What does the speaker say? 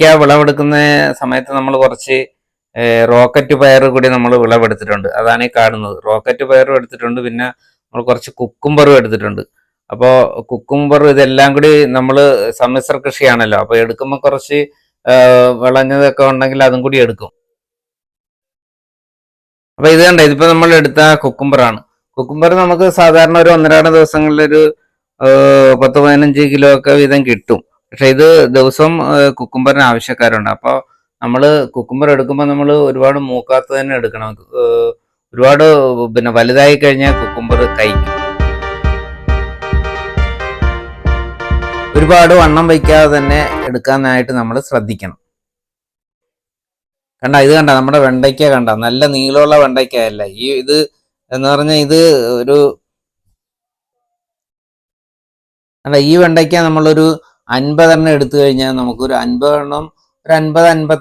വെണ്ടയ്ക്ക വിളവെടുക്കുന്ന സമയത്ത് നമ്മൾ കുറച്ച് റോക്കറ്റ് പയർ കൂടി നമ്മൾ വിളവെടുത്തിട്ടുണ്ട്. അതാണ് ഈ കാണുന്നത്. റോക്കറ്റ് പയറും എടുത്തിട്ടുണ്ട് പിന്നെ നമ്മൾ കുറച്ച് കുക്കുംബറും എടുത്തിട്ടുണ്ട്. അപ്പോൾ കുക്കുംബർ ഇതെല്ലാം കൂടി നമ്മൾ സമ്മിശ്ര കൃഷിയാണല്ലോ. അപ്പോൾ എടുക്കുമ്പോൾ കുറച്ച് വിളഞ്ഞതൊക്കെ ഉണ്ടെങ്കിൽ അതും കൂടി എടുക്കും. അപ്പോൾ ഇത് കണ്ട? ഇതിപ്പോ നമ്മൾ എടുത്ത കുക്കുംബറാണ്. കുക്കുംബർ നമുക്ക് സാധാരണ ഒരു ഒന്നരാട് ദിവസങ്ങളിലൊരു പത്ത് പതിനഞ്ച് കിലോ ഒക്കെ വീതം കിട്ടും. പക്ഷെ ഇത് ദിവസം കുക്കുംബറിന് ആവശ്യക്കാരുണ്ട്. അപ്പോൾ നമ്മൾ കുക്കുംബർ എടുക്കുമ്പോൾ നമ്മൾ ഒരുപാട് മൂക്കാത്ത തന്നെ എടുക്കണം. ഒരുപാട് പിന്നെ വലുതായി കഴിഞ്ഞാൽ കുക്കുംബർ കഴിക്കും. ഒരുപാട് വണ്ണം വയ്ക്കാതെ തന്നെ എടുക്കാനായിട്ട് നമ്മൾ ശ്രദ്ധിക്കണം. കണ്ട ഇത് കണ്ട നമ്മുടെ വെണ്ടയ്ക്ക കണ്ട നല്ല നീളമുള്ള വെണ്ടയ്ക്കല്ല ഈ ഇത് എന്ന് പറഞ്ഞാൽ ഇത് ഒരു കണ്ട ഈ വെണ്ടയ്ക്ക നമ്മളൊരു അൻപതെണ്ണം എടുത്തു കഴിഞ്ഞാൽ നമുക്കൊരു അൻപതെണ്ണം ഒരു അൻപത് അൻപത്തി